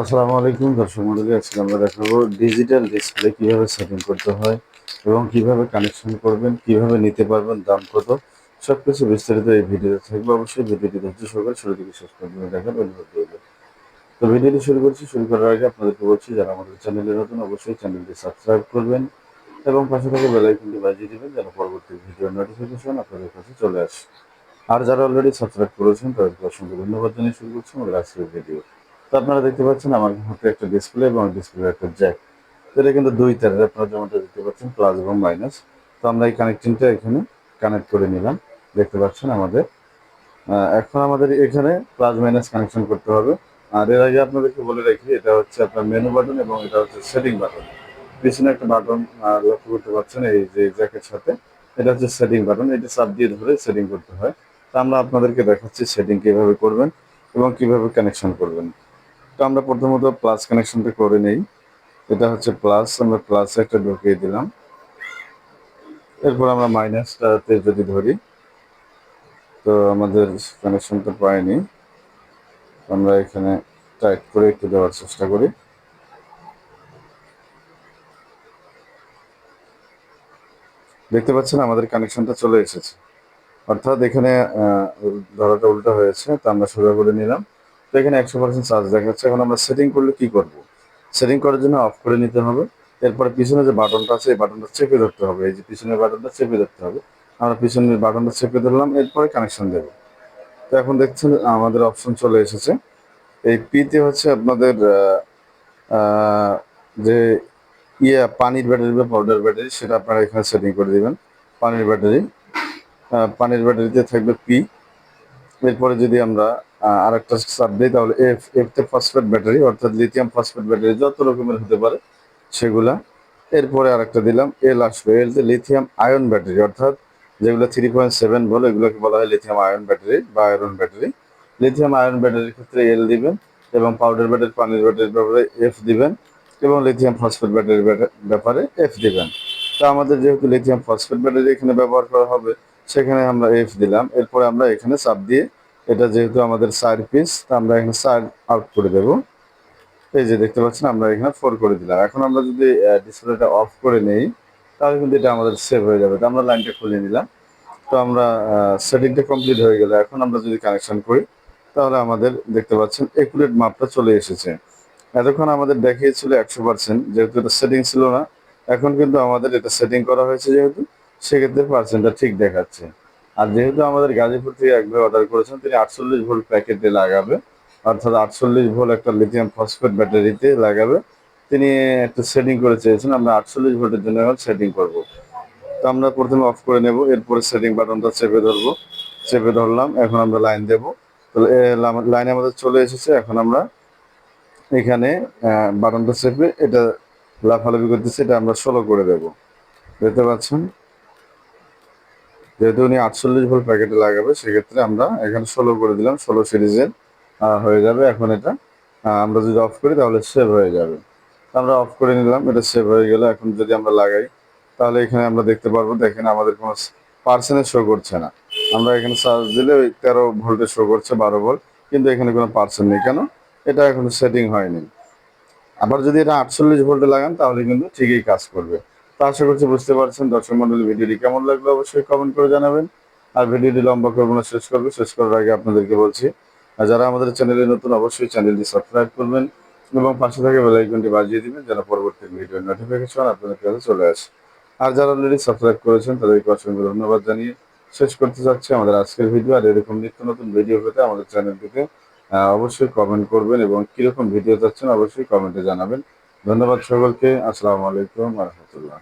আসসালামু আলাইকুম, দর্শক মন্ডলী, আজকে আমরা দেখাবো ডিজিটাল ডিসপ্লে কীভাবে সেটিং করতে হয় এবং কীভাবে কানেকশন করবেন, কীভাবে নিতে পারবেন, দাম কত সব কিছু বিস্তারিত এই ভিডিওতে থাকবে। অবশ্যই ভিডিওটি ধৈর্য সহকারে শুরু থেকে শেষ পর্যন্ত দেখার অনুরোধ রইল। তো ভিডিওটি শুরু করছি, শুরু করার আগে আপনাদেরকে বলছি, যারা আমাদের চ্যানেলে নতুন, অবশ্যই চ্যানেলটি সাবস্ক্রাইব করবেন এবং পাশে থেকে বেল আইকনটি বাজিয়ে দেবেন, যেন পরবর্তী ভিডিওর নোটিফিকেশন আপনাদের কাছে চলে আসে। আর যারা অলরেডি সাবস্ক্রাইব করেছেন, তাদেরকে অসংখ্য ধন্যবাদ জানিয়ে শুরু করছি আমাদের আজকের ভিডিও তো আপনারা দেখতে পাচ্ছেন আমার হাতে একটা ডিসপ্লে এবং ডিসপ্লে একটা জ্যাক এটা কিন্তু দুই তারের আপনারা যেমনটা দেখতে পাচ্ছেন প্লাস এবং মাইনাস তো আমরা এই কানেক্টিংটা এখানে কানেক্ট করে নিলাম। দেখতে পাচ্ছেন আমাদের। এখন আমাদের এখানে প্লাস মাইনাস কানেকশন করতে হবে। আর এর আগে আপনাদেরকে বলে রাখি, এটা হচ্ছে আপনার মেনু বাটন এবং এটা হচ্ছে সেটিং বাটন পিছনে একটা বাটন লক্ষ্য করতে পারছেন এই যে জ্যাকের সাথে। এটা হচ্ছে সেটিং বাটন এটা চাপ দিয়ে ধরে সেটিং করতে হয়। তা আমরা আপনাদেরকে দেখাচ্ছি সেটিং কীভাবে করবেন এবং কীভাবে কানেকশন করবেন। তো আমরা প্রথমত প্লাস কানেকশনটা করে নেই। এটা হচ্ছে প্লাস আমরা প্লাস একটা ঢুকিয়ে দিলাম। এরপর আমরা মাইনাসটাতে যদি ধরি, তো আমাদের কানেকশনটা পাইনি। আমরা এখানে টাইট করে একটু দেওয়ার চেষ্টা করি। দেখতে পাচ্ছেন আমাদের কানেকশনটা চলে এসেছে। অর্থাৎ এখানে ধরাটা উল্টো হয়েছে, তা আমরা সোজা করে নিলাম। এখানে একশো পার্সেন্ট চার্জ দেখাচ্ছে এখন আমরা সেটিং করলে কি করব? সেটিং করার জন্য অফ করে নিতে হবে। এরপরে পিছনে যে বাটনটা আছে, এই বাটনটা চেপে ধরতে হবে। এই যে পিছনের বাটনটা চেপে ধরতে হবে। আমরা পিছনের বাটনটা চেপে ধরলাম, এরপরে কানেকশন দেবো। তো এখন দেখছেন আমাদের অপশন চলে এসেছে। এই পিতে হচ্ছে আপনাদের যে ইয়ে পানির ব্যাটারি বা পাউডার ব্যাটারি সেটা আপনারা এখানে সেটিং করে দেবেন। পানির ব্যাটারি পানির ব্যাটারিতে থাকবে পি এরপরে যদি আমরা আহ, আরেকটা সাব দিই তাহলে এফ এফতে ফসফেট ব্যাটারি অর্থাৎ লিথিয়াম ফসফেট ব্যাটারি যত রকমের হতে পারে সেগুলা। এরপরে আরেকটা দিলাম এল আসবে। এল যে লিথিয়াম আয়ন ব্যাটারি অর্থাৎ যেগুলো থ্রি পয়েন্ট সেভেন বলে এগুলোকে বলা হয় লিথিয়াম আয়ন ব্যাটারি বা আয়রন ব্যাটারি লিথিয়াম আয়ন ব্যাটারির ক্ষেত্রে এল দিবেন এবং পাউডার ব্যাটারি পানির ব্যাটারির ব্যাপারে এফ দিবেন এবং লিথিয়াম ফসফেট ব্যাটারির ব্যাপারে এফ দিবেন। তো আমাদের যেহেতু লিথিয়াম ফসফেট ব্যাটারি এখানে ব্যবহার করা হবে সেখানে আমরা এফ দিলাম। এরপরে আমরা এখানে চাপ দিয়ে, এটা যেহেতু আমাদের সাইড পিস তা আমরা এখানে সাইড আউট করে দেব। এই যে দেখতে পাচ্ছেন, আমরা এখানে ফোর করে দিলাম। এখন আমরা যদি ডিসপ্লেটা অফ করে নেই, তাহলে কিন্তু এটা আমাদের সেভ হয়ে যাবে। তো আমরা লাইনটা খুলে নিলাম। তো আমরা সেটিংটা কমপ্লিট হয়ে গেলে। এখন আমরা যদি কানেকশন করি, তাহলে আমাদের দেখতে পাচ্ছেন একুরেট মাপটা চলে এসেছে। এতক্ষণ আমাদের দেখিয়েছিল একশো পার্সেন্ট যেহেতু এটা সেটিং ছিল না, এখন কিন্তু আমাদের এটা সেটিং করা হয়েছে যেহেতু। সেক্ষেত্রে পার্সেন্টটা ঠিক দেখাচ্ছে। আর যেহেতু আমাদের গাজীপুর থেকে একবার অর্ডার করেছেন, তিনি আটচল্লিশ ভোল্ট প্যাকেটে লাগাবে। অর্থাৎ আটচল্লিশ ভোল্ট একটা লিথিয়াম ফসফেট ব্যাটারিতে লাগাবে। তিনি একটা সেটিং করে চেয়েছেন, আমরা আটচল্লিশ ভোল্টের জন্য এখন সেটিং করব। তো আমরা প্রথমে অফ করে নেব, এরপরে সেটিং বাটনটা চেপে ধরবো। চেপে ধরলাম, এখন আমরা লাইন দেব। তো লাইন আমাদের চলে এসেছে, এখন আমরা এখানে বাটনটা চেপে এটা লাফালাফি করতেছে, এটা আমরা ষোলো করে দেব। দেখতে পাচ্ছেন? যেহেতু উনি আটচল্লিশ ভোল্ট প্যাকেটে লাগাবে, সেক্ষেত্রে আমরা এখানে ষোলো করে দিলাম, ষোলো সিরিজের হয়ে যাবে। এখন এটা আমরা যদি অফ করি তাহলে সেভ হয়ে যাবে। আমরা অফ করে নিলাম, এটা সেভ হয়ে গেলে। এখন যদি আমরা লাগাই, তাহলে এখানে আমরা দেখতে পারব, দেখেন আমাদের কোনো পার্সেন্টেজ শো করছে না। আমরা এখানে চার্জ দিলে ওই তেরো ভোল্টে শো করছে, বারো ভোল্ট, কিন্তু এখানে কোনো পার্সেন্ট নেই। কেন? এটা এখনও সেটিং হয়নি। আবার যদি এটা আটচল্লিশ ভোল্টে লাগান, তাহলে কিন্তু ঠিকই কাজ করবে। তো আশা করছি বুঝতে পারছেন। দর্শক মন্ডলী ভিডিওটি কেমন লাগল অবশ্যই কমেন্ট করে জানাবেন। আর ভিডিওটি লম্বা করব না শেষ করব। শেষ করার আগে আপনাদেরকে বলছি আর যারা আমাদের চ্যানেলে নতুন অবশ্যই চ্যানেলটি সাবস্ক্রাইব করবেন এবং পাশে থাকা বেল আইকনটি বাজিয়ে দিবেন যেন পরবর্তী ভিডিওর নোটিফিকেশন আপনাদের কাছে চলে আসে। আর যারা অলরেডি সাবস্ক্রাইব করেছেন তাদেরকে অসংখ্য ধন্যবাদ জানিয়ে শেষ করতে চাচ্ছি আমাদের আজকের ভিডিও আর এরকম নিত্য নতুন ভিডিও পেতে আমাদের চ্যানেলটিকে আহ, অবশ্যই কমেন্ট করবেন এবং কীরকম ভিডিও চাচ্ছেন অবশ্যই কমেন্টে জানাবেন। ধন্যবাদ সকলকে। আসসালামু আলাইকুম রহমতুল্লাহ।